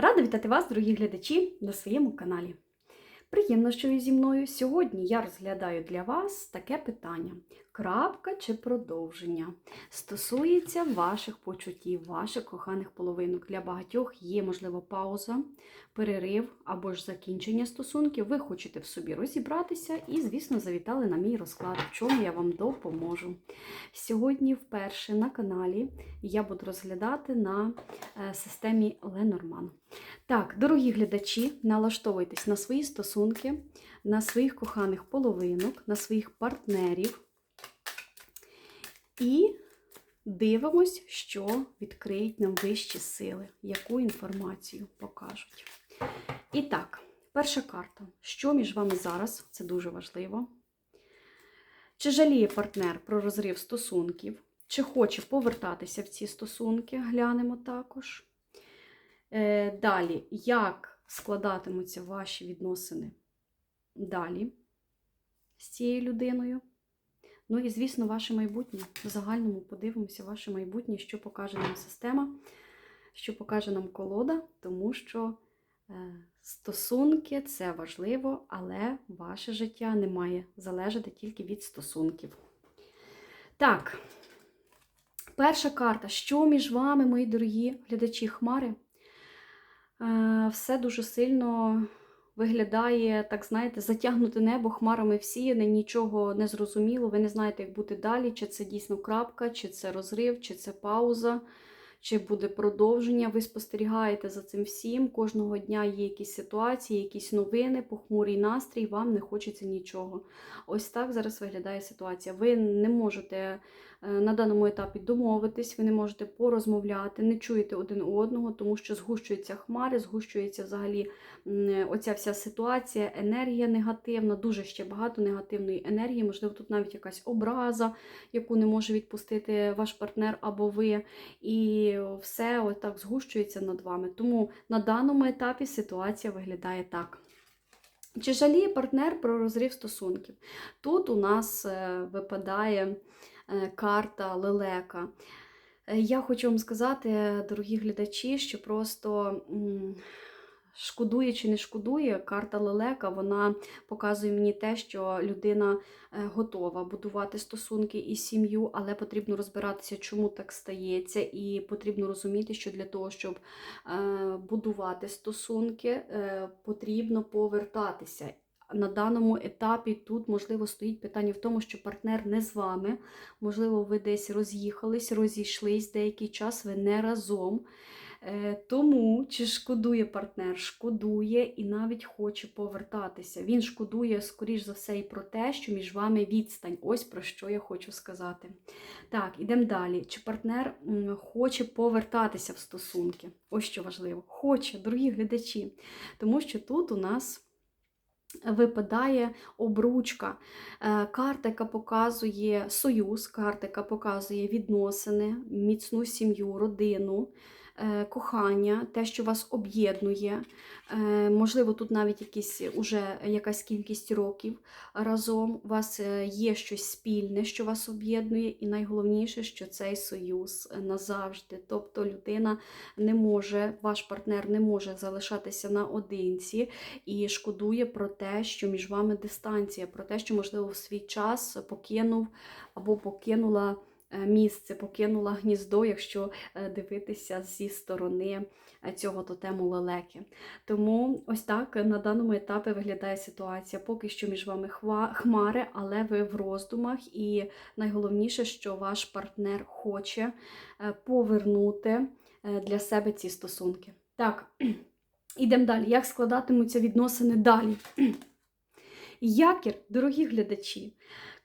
Рада вітати вас, дорогі глядачі, на своєму каналі. Приємно, що ви зі мною. Сьогодні я розглядаю для вас таке питання: крапка чи продовження стосується ваших почуттів, ваших коханих половинок. Для багатьох є, можливо, пауза, перерив або ж закінчення стосунків. Ви хочете в собі розібратися і, звісно, завітали на мій розклад, в чому я вам допоможу. Сьогодні, вперше на каналі, я буду розглядати на е, системі Ленорман. Так, дорогі глядачі, налаштовуйтесь на свої стосунки, на своїх коханих половинок, на своїх партнерів. І дивимось, що відкриють нам вищі сили, яку інформацію покажуть. І так, перша карта. Що між вами зараз? Це дуже важливо. Чи жаліє партнер про розрив стосунків? Чи хоче повертатися в ці стосунки? Глянемо також. Е, Далі, як складатимуться ваші відносини далі з цією людиною? Ну і, звісно, ваше майбутнє. В загальному подивимося ваше майбутнє, що покаже нам система, що покаже нам колода, тому що е, стосунки це важливо, але ваше життя не має залежати тільки від стосунків. Так, перша карта. Що між вами, мої дорогі глядачі Хмари? Е, Все дуже сильно виглядає, так знаєте, затягнуте небо хмарами всіяне, нічого не зрозуміло. Ви не знаєте, як бути далі, чи це дійсно крапка, чи це розрив, чи це пауза, чи буде продовження. Ви спостерігаєте за цим всім. Кожного дня є якісь ситуації, якісь новини, похмурий настрій, вам не хочеться нічого. Ось так зараз виглядає ситуація. Ви не можете е, на даному етапі домовитись, ви не можете порозмовляти, не чуєте один одного, тому що згущуються хмари, згущується взагалі оця вся ситуація, енергія негативна, дуже ще багато негативної енергії, можливо, тут навіть якась образа, яку не може відпустити ваш партнер або ви. І все отак згущується над вами. Тому на даному етапі ситуація виглядає так. Чи жаліє партнер про розрив стосунків? Тут у нас е, випадає е, карта лелека. Е, Я хочу вам сказати, дорогі глядачі, що просто шкодує чи не шкодує, карта лелека вона показує мені те, що людина е, готова будувати стосунки і сім'ю, але потрібно розбиратися, чому так стається, і потрібно розуміти, що для того, щоб е, будувати стосунки, е, потрібно повертатися. На даному етапі тут, можливо, стоїть питання в тому, що партнер не з вами, можливо, ви десь роз'їхались, розійшлись деякий час, ви не разом. Е, Тому чи шкодує партнер? Шкодує і навіть хоче повертатися. Він шкодує, скоріш за все, і про те, що між вами відстань. Ось про що я хочу сказати. Так, ідемо далі. Чи партнер хоче повертатися в стосунки? Ось що важливо. Хоче, дорогі глядачі. Тому що тут у нас. Випадає обручка, Е, карта, яка показує союз, карта, яка показує відносини, міцну сім'ю, родину, кохання, те, що вас об'єднує. Е, Можливо, тут навіть якісь, уже якась кількість років разом. У вас е, є щось спільне, що вас об'єднує, і найголовніше, що цей союз е, назавжди. Тобто людина не може, ваш партнер не може залишатися наодинці і шкодує про те, що між вами дистанція, про те, що, можливо, в свій час покинув або покинула е, місце, покинула гніздо, якщо е, дивитися зі сторони е, цього тотему лелеки. Тому ось так на даному етапі виглядає ситуація. Поки що між вами хмари, але ви в роздумах, і найголовніше, що ваш партнер хоче е, повернути е, для себе ці стосунки. Так, ідемо далі. Як складатимуться відносини далі? Якір, дорогі глядачі,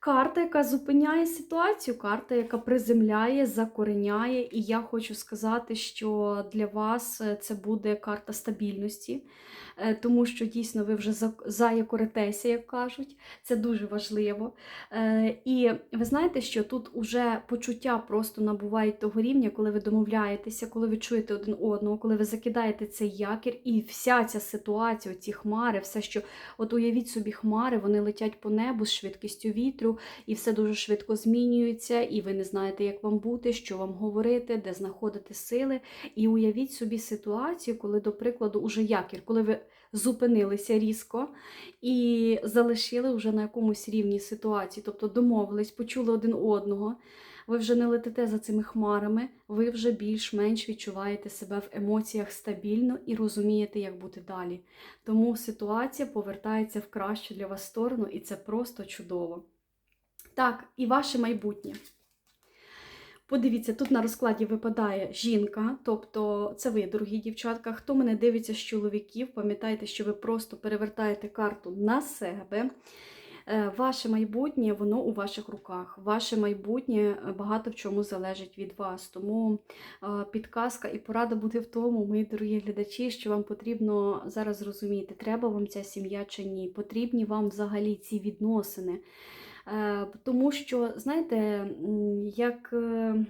карта, яка зупиняє ситуацію, карта, яка приземляє, закореняє. І я хочу сказати, що для вас е, це буде карта стабільності, е, тому що дійсно ви вже за- заякоритеся, як кажуть. Це дуже важливо. Е, І ви знаєте, що тут уже почуття просто набувають того рівня, коли ви домовляєтеся, коли ви чуєте один одного, коли ви закидаєте цей якір, і вся ця ситуація, ці хмари, все, що от уявіть собі, хмари, вони летять по небу з швидкістю вітру, і все дуже швидко змінюється, і ви не знаєте, як вам бути, що вам говорити, де знаходити сили. І уявіть собі ситуацію, коли, до прикладу, уже якір, коли ви зупинилися різко і залишили вже на якомусь рівні ситуації, тобто домовились, почули один одного. Ви вже не летите за цими хмарами, ви вже більш-менш відчуваєте себе в емоціях стабільно і розумієте, як бути далі. Тому ситуація повертається в кращу для вас сторону, і це просто чудово. Так, і ваше майбутнє. Подивіться, тут на розкладі випадає жінка, тобто це ви, дорогі дівчатка. Хто мене дивиться з чоловіків, пам'ятайте, що ви просто перевертаєте карту на себе. Е, Ваше майбутнє, воно у ваших руках. Ваше майбутнє е, багато в чому залежить від вас. Тому е, підказка і порада буде в тому, мої дорогі глядачі, що вам потрібно зараз зрозуміти, треба вам ця сім'я чи ні, потрібні вам взагалі ці відносини. Е, Тому що, знаєте, як. е,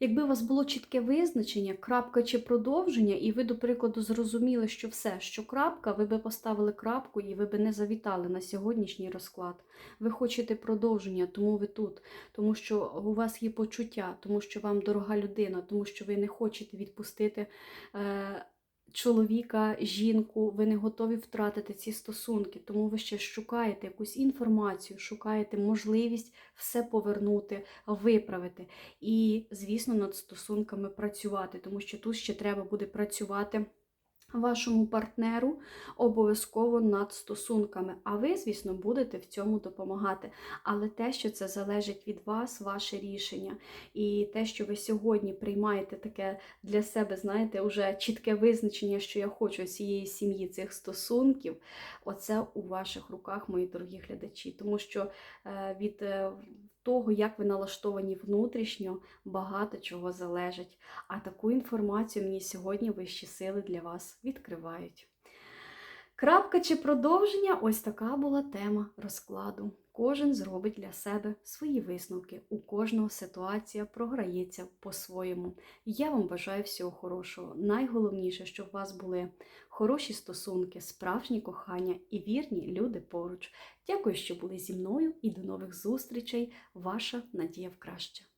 Якби у вас було чітке визначення, крапка чи продовження, і ви, до прикладу, зрозуміли, що все, що крапка, ви би поставили крапку і ви би не завітали на сьогоднішній розклад. Ви хочете продовження, тому ви тут, тому що у вас є почуття, тому що вам дорога людина, тому що ви не хочете відпустити. Чоловіка, жінку, ви не готові втратити ці стосунки, тому ви ще шукаєте якусь інформацію, шукаєте можливість все повернути, виправити. І, звісно, над стосунками працювати, тому що тут ще треба буде працювати вашому партнеру обов'язково над стосунками. А ви, звісно, будете в цьому допомагати. Але те, що це залежить від вас, ваше рішення. І те, що ви сьогодні приймаєте таке для себе, знаєте, уже чітке визначення, що я хочу цієї сім'ї, цих стосунків, оце у ваших руках, мої дорогі глядачі. Тому що е, від е, того, як ви налаштовані внутрішньо, багато чого залежить. А таку інформацію мені сьогодні вищі сили для вас відкривають. Крапка чи продовження ось така була тема розкладу. Кожен зробить для себе свої висновки. У кожного ситуація програється по-своєму. Я вам бажаю всього хорошого. Найголовніше, щоб у вас були хороші стосунки, справжні кохання і вірні люди поруч. Дякую, що були зі мною і до нових зустрічей. Ваша Надія в.